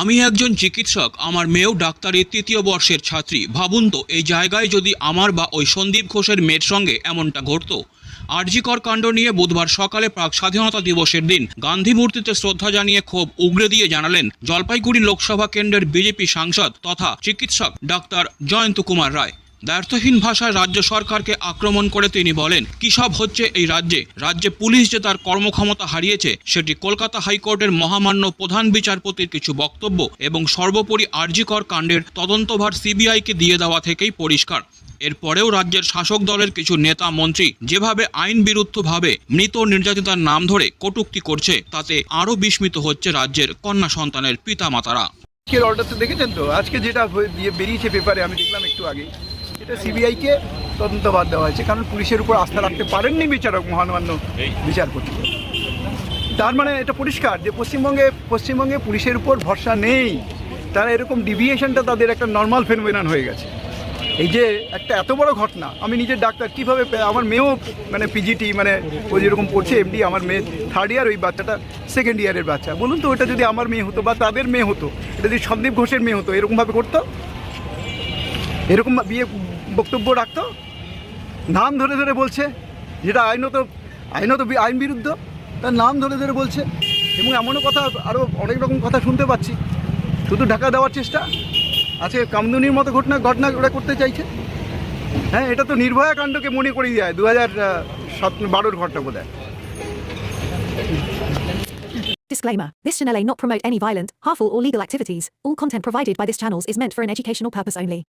আমি একজন চিকিৎসক, আমার মেয়েও ডাক্তারের তৃতীয় বর্ষের ছাত্রী। ভাবুন তো, এই জায়গায় যদি আমার বা ওই সন্দীপ ঘোষের মেয়ের সঙ্গে এমনটা ঘটত। আরজিকর কাণ্ড নিয়ে বুধবার সকালে প্রাক স্বাধীনতা দিবসের দিন গান্ধী মূর্তিতে শ্রদ্ধা জানিয়ে ক্ষোভ উগড়ে দিয়ে জানালেন জলপাইগুড়ি লোকসভা কেন্দ্রের বিজেপি সাংসদ তথা চিকিৎসক ডাক্তার জয়ন্ত কুমার রায়। দ্ব্যর্থহীন ভাষায় রাজ্য সরকারকে আক্রমণ করে তিনি বলেন, কি সব হচ্ছে এই রাজ্যে? রাজ্যে পুলিশ যে তার কর্মক্ষমতা হারিয়েছে, সেটি কলকাতা হাইকোর্টের মহামান্য প্রধান বিচারপতির কিছু বক্তব্য এবং সর্বোপরি আরজিকর কাণ্ডের তদন্তভার সিবিআইকে দিয়ে দেওয়া থেকেই পরিষ্কার। এরপরেও রাজ্যের শাসক দলের কিছু নেতা মন্ত্রী যেভাবে আইন বিরুদ্ধভাবে মৃত নির্যাতিতার নাম ধরে কটূক্তি করছে, তাতে আরও বিস্মিত হচ্ছে রাজ্যের কন্যা সন্তানের পিতামাতারা। আজকের অর্ডারটা দেখেছেন তো? আজকে যেটা বেরিয়েছে পেপারে আমি দেখলাম একটু আগে এটা সিবিআইকে তদন্তভার দেওয়া হয়েছে কারণ পুলিশের উপর আস্থা রাখতে পারেননি বিচারক মহামান্য বিচারপতি। তার মানে এটা পরিষ্কার যে পশ্চিমবঙ্গে পশ্চিমবঙ্গে পুলিশের উপর ভরসা নেই। তারা এরকম ডিভিয়েশনটা তাদের একটা নর্মাল ফেনোমেনান হয়ে গেছে। এই যে একটা এত বড় ঘটনা আমি নিজের ডাক্তার কীভাবে আমার মেয়েও মানে পিজিটি মানে ও যেরকম পড়ছে এমডি আমার মেয়ে থার্ড ইয়ার ওই বাচ্চাটা সেকেন্ড ইয়ারের বাচ্চা। বলুন তো ওটা যদি আমার মেয়ে হতো বা তাদের মেয়ে হতো এটা যদি সন্দীপ ঘোষের মেয়ে হতো এরকমভাবে করতো? এরকম বিয়ে বক্তব্য রাখতো? নাম ধরে ধরে বলছে যেটা আইনত আইনত আইন বিরুদ্ধ তার নাম ধরে ধরে বলছে। এবং এমনও কথা আরও অনেক রকম কথা শুনতে পাচ্ছি। শুধু ঢাকা দেওয়ার চেষ্টা। আজকে কামদুনির মতো ঘটনা ঘটনা ওরা করতে চাইছে। হ্যাঁ এটা তো নির্ভয়া কাণ্ডকে মনে করিয়ে যায় দু হাজার বারোর ঘটনা বোধ হয়। Disclaimer This channel may not promote any violent, harmful, or legal activities. All content provided by this channel is meant for an educational purpose only.